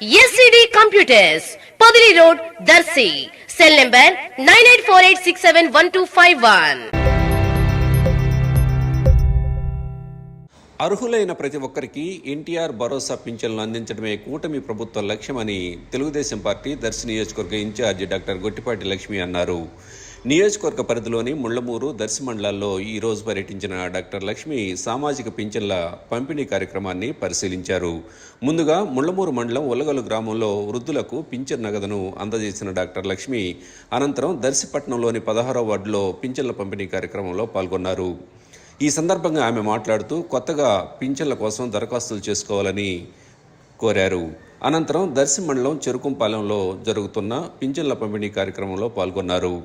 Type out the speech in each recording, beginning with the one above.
SCD computers Podili road Darsi cell number nine eight four eight six seven one two five one అర్హులైన ప్రతి ఒక్కరికి ఎన్టీఆర్ భరోసా పింఛన్లు అందించడమే కూటమి ప్రభుత్వ లక్ష్యమని తెలుగుదేశం పార్టీ దర్శి నియోజకవర్గ ఇన్ఛార్జి డాక్టర్ గొట్టిపాటి లక్ష్మి అన్నారు. నియోజకవర్గ పరిధిలోని ముళ్ళమూరు దర్శి మండలాల్లో ఈరోజు పర్యటించిన డాక్టర్ లక్ష్మి సామాజిక పింఛన్ల పంపిణీ కార్యక్రమాన్ని పరిశీలించారు. ముందుగా ముళ్ళమూరు మండలం ఉలగలు గ్రామంలో వృద్ధులకు పింఛన్ నగదును అందజేసిన డాక్టర్ లక్ష్మి అనంతరం దర్శిపట్నంలోని పదహారో వార్డులో పింఛన్ల పంపిణీ కార్యక్రమంలో పాల్గొన్నారు. ఈ సందర్భంగా ఆమె మాట్లాడుతూ కొత్తగా పింఛన్ల కోసం దరఖాస్తులు చేసుకోవాలని కోరారు. అనంతరం దర్శి మండలం చెరుకుంపాలెంలో జరుగుతున్న పింఛన్ల పంపిణీ కార్యక్రమంలో పాల్గొన్నారు.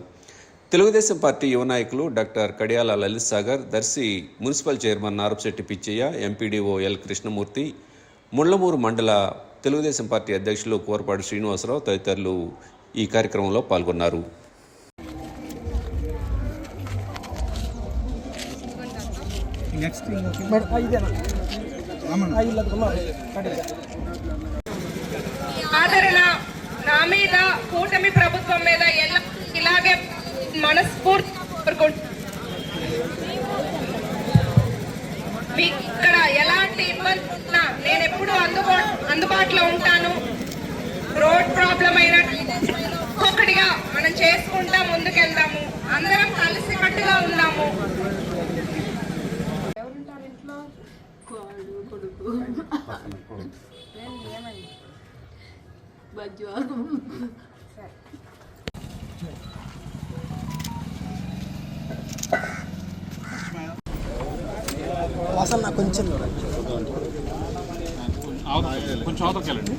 తెలుగుదేశం పార్టీ యువ నాయకులు doctor Kadiyala Lalith Sagar Darsi municipal chairman Narapasetti Pichaiah MPDO L Krishnamurthy Mullamuru మండల తెలుగుదేశం పార్టీ అధ్యక్షులు కోరపాడు శ్రీనివాసరావు తదితరులు ఈ కార్యక్రమంలో పాల్గొన్నారు. నా మీద కూటమి ప్రభుత్వం మీద ఎలా ఇలాగే మనస్ఫూర్తి కోరుకుంటున్నాను. మీకు ఇక్కడ ఎలాంటి ఇబ్బంది ఉన్నా నేను ఎప్పుడు అందుబా అందుబాటులో ఉంటాను. రోడ్ ప్రాబ్లం అయిన ఒక్కొక్కటిగా మనం చేసుకుంటా ముందుకెళ్దాము. అందరం కలిసి కట్టుగా ఉన్నాము వాసన నాకు కొంచెం కొంచెం అవతలకి వెళ్ళండి.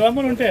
రమ్మని ఉంటే.